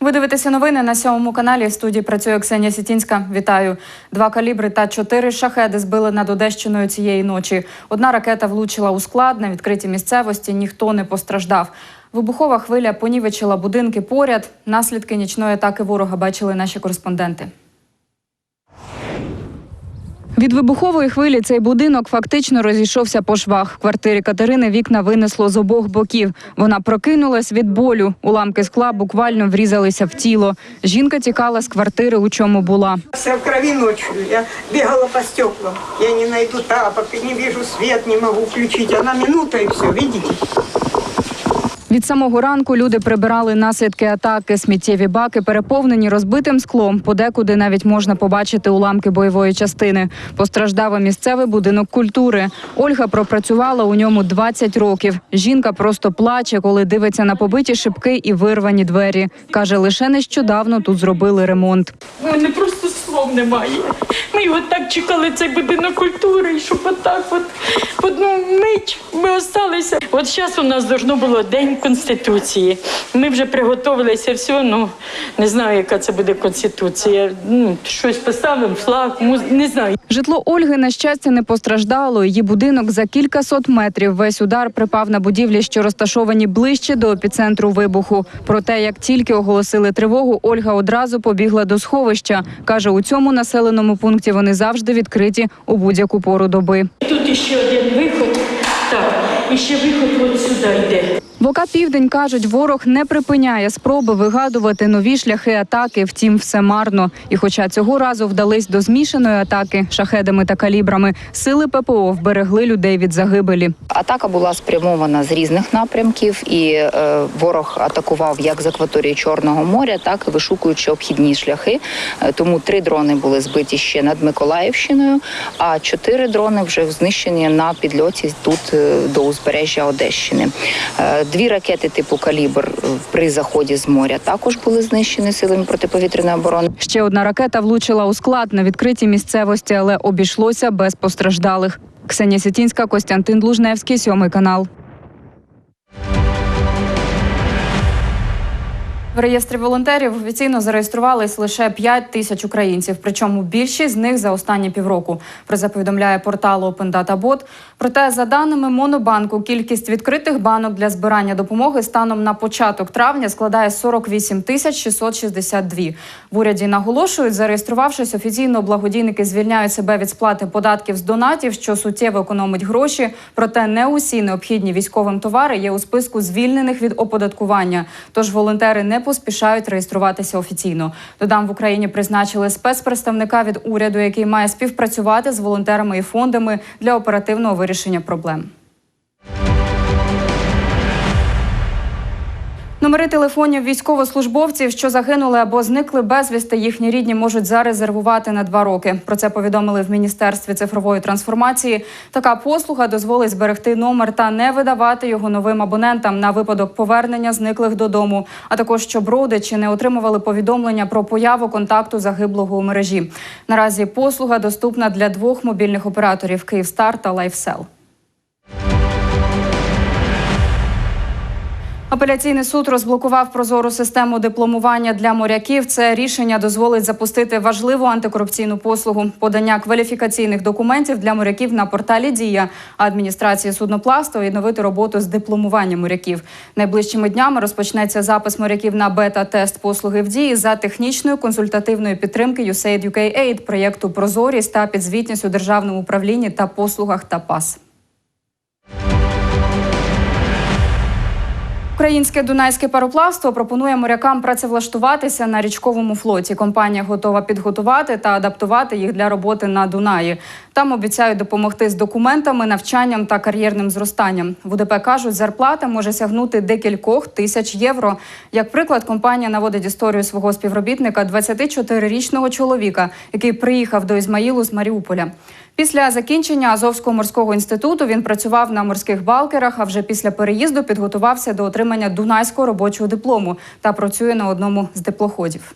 Ви дивитеся новини на сьомому каналі. В студії працює Ксенія Сітінська. Вітаю. Два калібри та чотири шахеди збили над Одещиною цієї ночі. Одна ракета влучила у склад на відкритій місцевості. Ніхто не постраждав. Вибухова хвиля понівечила будинки поряд. Наслідки нічної атаки ворога бачили наші кореспонденти. Від вибухової хвилі цей будинок фактично розійшовся по швах. В квартирі Катерини вікна винесло з обох боків. Вона прокинулась від болю. Уламки скла буквально врізалися в тіло. Жінка тікала з квартири, у чому була. Вся в крови ночью. Я бегала по стеклам. Я не найду тапок, не вижу свет, не могу включить. Она минута и все, видите? Від самого ранку люди прибирали наслідки атаки. Сміттєві баки переповнені розбитим склом. Подекуди навіть можна побачити уламки бойової частини. Постраждав місцевий будинок культури. Ольга пропрацювала у ньому 20 років. Жінка просто плаче, коли дивиться на побиті шибки і вирвані двері. каже, лише нещодавно тут зробили ремонт. Мене просто слов немає. Ми його так чекали, цей будинок культури, і щоб отак от в одну мить ми осталися. От зараз у нас должно було День Конституції. Ми вже приготувалися все, ну не знаю, яка це буде конституція. Ну, щось поставимо, флаг, муз... не знаю. Житло Ольги на щастя не постраждало. Її будинок за кількасот метрів. Весь удар припав на будівлі, що розташовані ближче до епіцентру вибуху. Проте, як тільки оголосили тривогу, Ольга одразу побігла до сховища. каже, у цьому населеному пункті вони завжди відкриті у будь-яку пору доби. Тут іще один виход. Так, і ще виход от сюди йде. В ОК Південь кажуть, ворог не припиняє спроби вигадувати нові шляхи атаки. Втім, все марно. І, хоча цього разу вдались до змішаної атаки шахедами та калібрами, сили ППО вберегли людей від загибелі. Атака була спрямована з різних напрямків, і е, ворог атакував як з акваторії Чорного моря, так і вишукуючи обхідні шляхи. Е, тому три дрони були збиті ще над Миколаївщиною, а чотири дрони вже знищені на підльоті тут е, до узбережжя Одещини. Дві ракети типу калібр при заході з моря також були знищені силами протиповітряної оборони. Ще одна ракета влучила у склад на відкритій місцевості, але обійшлося без постраждалих. Ксенія Сітінська, Костянтин Лужневський, сьомий канал. В реєстрі волонтерів офіційно зареєструвались лише 5 тисяч українців. Причому більшість з них за останні півроку. Про це повідомляє портал Open. Проте, за даними Монобанку, кількість відкритих банок для збирання допомоги станом на початок травня складає 48 тисяч 662. В уряді наголошують, зареєструвавшись офіційно, благодійники звільняють себе від сплати податків з донатів, що суттєво економить гроші. Проте не усі необхідні військовим товари є у списку звільнених від оподаткування. Тож волонтери не поспішають реєструватися офіційно. Додам в Україні призначили спецпредставника від уряду, який має співпрацювати з волонтерами і фондами для оперативного вирішення проблем. Номери телефонів військовослужбовців, що загинули або зникли безвісти, їхні рідні можуть зарезервувати на два роки. Про це повідомили в міністерстві цифрової трансформації. Така послуга дозволить зберегти номер та не видавати його новим абонентам на випадок повернення зниклих додому, а також щоб родичі не отримували повідомлення про появу контакту загиблого у мережі. Наразі послуга доступна для двох мобільних операторів Київстар та Лайфсел. Апеляційний суд розблокував прозору систему дипломування для моряків. Це рішення дозволить запустити важливу антикорупційну послугу подання кваліфікаційних документів для моряків на порталі Дія адміністрації судноплавства відновити роботу з дипломування моряків. Найближчими днями розпочнеться запис моряків на бета-тест послуги в дії за технічної консультативної підтримки USAID UK Aid проєкту Прозорість та підзвітність у державному управлінні та послугах та ПАС. Українське дунайське пароплавство пропонує морякам працевлаштуватися на річковому флоті. Компанія готова підготувати та адаптувати їх для роботи на Дунаї. Там обіцяють допомогти з документами, навчанням та кар'єрним зростанням. В УДП кажуть, зарплата може сягнути декількох тисяч євро. Як приклад, компанія наводить історію свого співробітника, 24-річного чоловіка, який приїхав до Ізмаїлу з Маріуполя. Після закінчення Азовського морського інституту він працював на морських балкерах. А вже після переїзду підготувався до отримання дунайського робочого диплому та працює на одному з теплоходів.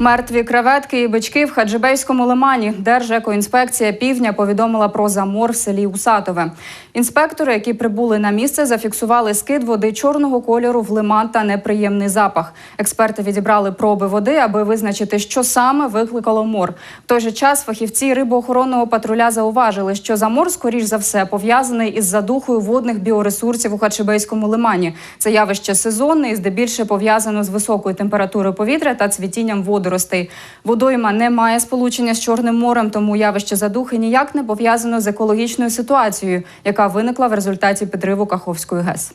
Мертві креветки і бички в Хаджибейському лимані. Держекоінспекція півдня повідомила про замор в селі Усатове. Інспектори, які прибули на місце, зафіксували скид води чорного кольору в лиман та неприємний запах. Експерти відібрали проби води, аби визначити, що саме викликало мор. В той же час фахівці рибоохоронного патруля зауважили, що замор, скоріш за все, пов'язаний із задухою водних біоресурсів у Хачебейському лимані. Це явище сезонне і здебільше пов'язано з високою температурою повітря та цвітінням водоростей. Водойма не має сполучення з Чорним морем, тому явище задухи ніяк не пов'язано з екологічною ситуацією, яка виникла в результаті підриву Каховської ГЕС.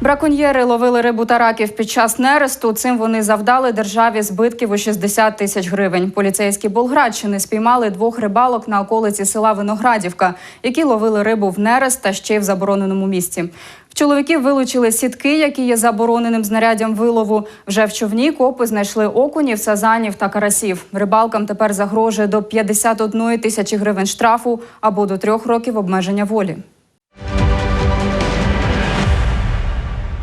Браконьєри ловили рибу та раків під час нересту. Цим вони завдали державі збитків у 60 тисяч гривень. Поліцейські Болградщини спіймали двох рибалок на околиці села Виноградівка, які ловили рибу в нерест та ще й в забороненому місці. В чоловіків вилучили сітки, які є забороненим знаряддям вилову. Вже в човні копи знайшли окунів, сазанів та карасів. Рибалкам тепер загрожує до 51 тисячі гривень штрафу або до трьох років обмеження волі.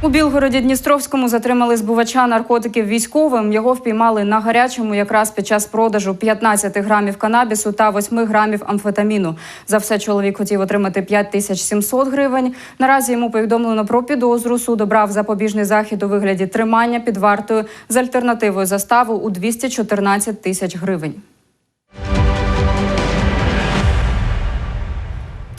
У Білгороді Дністровському затримали збувача наркотиків військовим. Його впіймали на гарячому якраз під час продажу 15 грамів канабісу та 8 грамів амфетаміну. За все чоловік хотів отримати 5700 гривень. Наразі йому повідомлено про підозру. Суд обрав запобіжний захід у вигляді тримання під вартою з альтернативою заставу у 214 тисяч гривень.